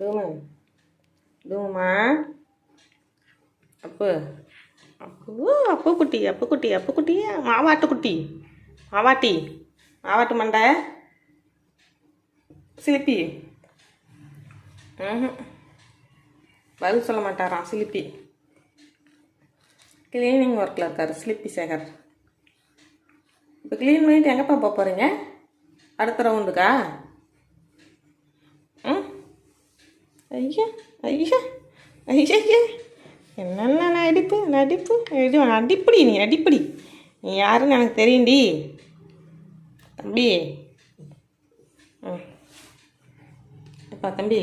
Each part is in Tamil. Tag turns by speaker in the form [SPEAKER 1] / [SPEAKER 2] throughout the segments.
[SPEAKER 1] டூமு டூமா அப்பு அப்போ அப்பு குட்டி அப்பு குட்டி அப்பு குட்டி மாவாட்டு குட்டி மாவாட்டி மாவாட்டு மண்டை சிலிப்பி ம்ஹும். பதில் சொல்ல மாட்டாராம் சிலிப்பி கிளீனிங் ஒர்க்கில் இருக்கார் சிலிப்பி சேகர் இப்போ க்ளீன் பண்ணிவிட்டு எங்கேப்பா போக போகிறீங்க அடுத்த ரவுண்டுக்கா ம் ஐயா ஐயா ஐயா ஐயா. என்னென்ன நடிப்பு நடிப்பு? இது அடிப்படி நீ அடிப்படி நீ யாருன்னு எனக்கு தெரியும்டி. தம்பி. ஆ. எப்பா தம்பி?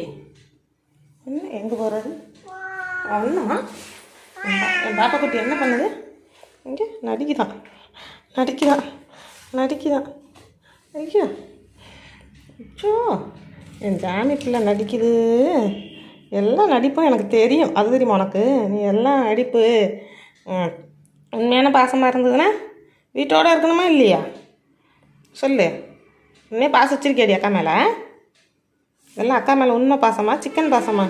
[SPEAKER 1] என்ன எங்கே போகிறாரு அண்ணா? என் பாப்பா குட்டி என்ன பண்ணுது? இங்கே நடிக்குதான். நடிக்குதான். நடிக்குதான். ஐயோ. அச்சோ. என் ஜானி பிள்ளை நடிக்குது. எல்லாம் நடிப்பும் எனக்கு தெரியும். அது தெரியுமா உனக்கு? நீ எல்லாம் நடிப்பு. உண்மையான பாசமாக இருந்ததுன்னா வீட்டோட இருக்கணுமா இல்லையா? சொல்லு. இன்னே பாசம் வச்சிருக்கேடி அக்கா மேலே? எல்லாம் அக்கா மேலே உண்மை பாசமா சிக்கன் பாசமா?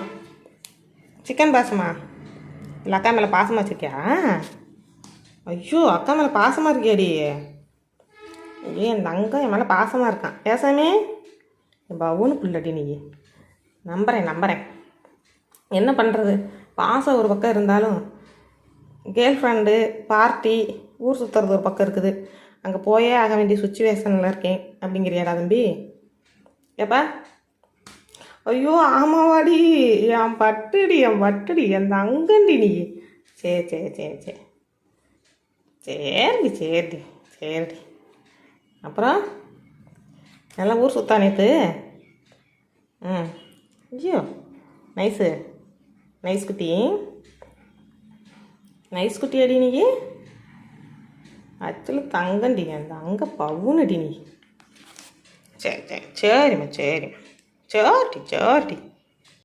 [SPEAKER 1] சிக்கன் பாசமா? இல்லை அக்கா மேலே பாசமாக வச்சிருக்கியா? ஐயோ அக்கா மேலே பாசமாக இருக்கியாடி? ஐயோ என் தங்கம் என் மேலே பாசமாக இருக்கான். பேசாமே. என் பவுனு நீ. நம்புகிறேன் நம்புகிறேன் என்ன பண்ணுறது பாசம் ஒரு பக்கம் இருந்தாலும் கேர்ள் ஃப்ரெண்டு பார்ட்டி ஊர் சுற்றுறது ஒரு பக்கம் இருக்குது. அங்கே போயே ஆக வேண்டிய சுச்சுவேஷனில் இருக்கேன். அப்படிங்கிறியாடா தம்பி? ஏப்பா? ஐயோ ஆமாவாடி. என் பட்டுடி என் பட்டுடி என் தங்கண்டி நீ. சரி சரி சரி சரி சரிடி சரிடி சரிடி. அப்புறம்? நல்லா ஊர் சுத்தா நேற்று ம். ஐயோ நைஸு நைஸ் குட்டி. நைஸ் குட்டி அடி நீ. ஆக்சுவலி தங்கண்டி அந்த அங்கே பவுனடி நீ. சரி சரி சரிம்மா சரிம்மா. சரிடி சரிடி.